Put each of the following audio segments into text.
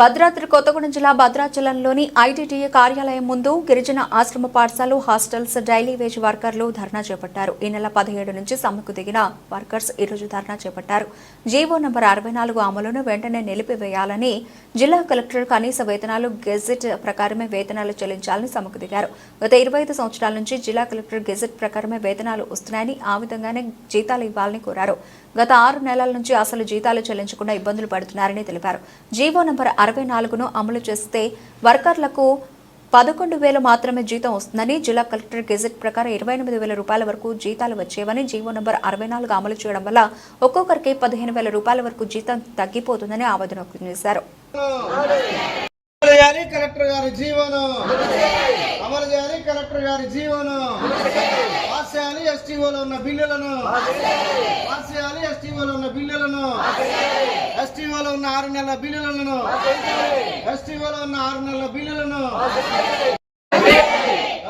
భద్రాద్రి కొత్తగూడెం జిల్లా భద్రాచలంలోని ఐటీటీఏ కార్యాలయం ముందు గిరిజన ఆశ్రమ పాఠశాలలు హాస్టల్స్ డైలీ వేజ్ వర్కర్లు ధర్నా చేపట్టారు. ఈ నెల పదిహేడు నుంచి సమ్మెకు దిగిన వర్కర్స్ ఈ రోజు ధర్నా చేపట్టారు. జీవో నంబర్ అరవై నాలుగు అమలును వెంటనే నిలిపివేయాలని జిల్లా కలెక్టర్ కనీస వేతనాలు గెజెట్ ప్రకారమే వేతనాలు చెల్లించాలని సమ్మెకు దిగారు. గత ఇరవై ఐదు సంవత్సరాల నుంచి జిల్లా కలెక్టర్ గెజెట్ ప్రకారమే వేతనాలు వస్తున్నాయని ఆ విధంగానే జీతాలు ఇవ్వాలని కోరారు. గత ఆరు నెలల నుంచి అసలు జీతాలు చెల్లించకుండా ఇబ్బందులు పడుతున్నారని తెలిపారు. జీవో నంబర్ అరవై నాలుగును అమలు చేస్తే వర్కర్లకు పదకొండు వేలు మాత్రమే జీతం వస్తుందని జిల్లా కలెక్టర్ గెజెట్ ప్రకారం ఇరవై ఎనిమిది వేల రూపాయల వరకు జీతాలు వచ్చేవని జీవో నంబర్ అరవై నాలుగు అమలు చేయడం వల్ల ఒక్కొక్కరికి పదిహేను వేల రూపాయల వరకు జీతం తగ్గిపోతుందని ఆవేదన వ్యక్తం చేశారు. కలెక్టర్ గారి జీవనం. అమలు చేయాలి కలెక్టర్ గారి జీవనం. ఎస్టీఓలో ఉన్న బిల్లులను పాస్ చేయాలి ఎస్టీఓలో ఉన్న బిల్లులను ఎస్టీఓలో ఉన్న ఆరు నెలల బిల్లులను ఎస్టీఓలో ఉన్న ఆరు నెలల బిల్లులను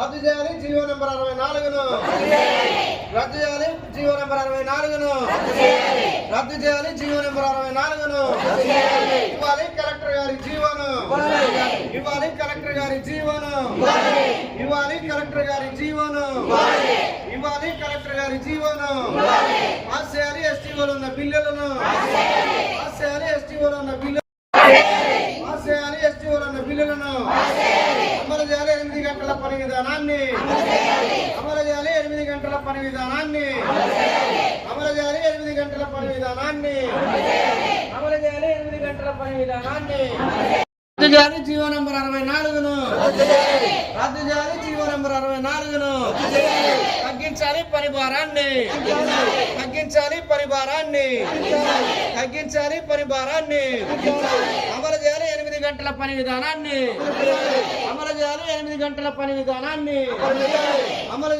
రద్దు చేయాలి. జీవో నెంబర్ అరవై నాలుగును రద్దు చేయాలి. జీవో నెంబర్ అరవై నాలుగును రద్దు చేయాలి. జీవో నెంబర్ అరవై నాలుగును ఇవ్వాలి. కలెక్టర్ గారి జీవను ఇవ్వాలి. కలెక్టర్ గారి జీవను ఇవ్వాలి. కలెక్టర్ గారి కలెక్టర్ గారి జీవను. పాస్ చేయాలి ఎస్టీఓలో ఉన్న బిల్లులను. పాస్ చేయాలి ఎస్టీఓలో ఉన్న బిల్లు పాస్ చేయాలి ఎస్టీఓలో ఉన్న బిల్లులను అమలు చేయాలి ఎనిమిది గంటల పని విధానాన్ని. అమలు చేయాలి. ఎనిమిది గంటల పని విధానాన్ని. అమలు చేయాలి. ఎనిమిది గంటల పని విధానాన్ని. అమలు చేయాలి. ఎనిమిది గంటల పని విధానాన్ని. రద్దు చేయాలి జీవో నంబర్ అరవై నాలుగును. రద్దు చేయాలి జీవో అరవై నాలుగును. తగ్గించాలి పరిభారాన్ని. తగ్గించాలి పరిభారాన్ని. తగ్గించాలి పరిభారాన్ని. అమలు చేయాలి ఎనిమిది గంటల పని విధానాన్ని. అమలు చేయాలి ఎనిమిది గంటల పని విధానాన్ని. అమలు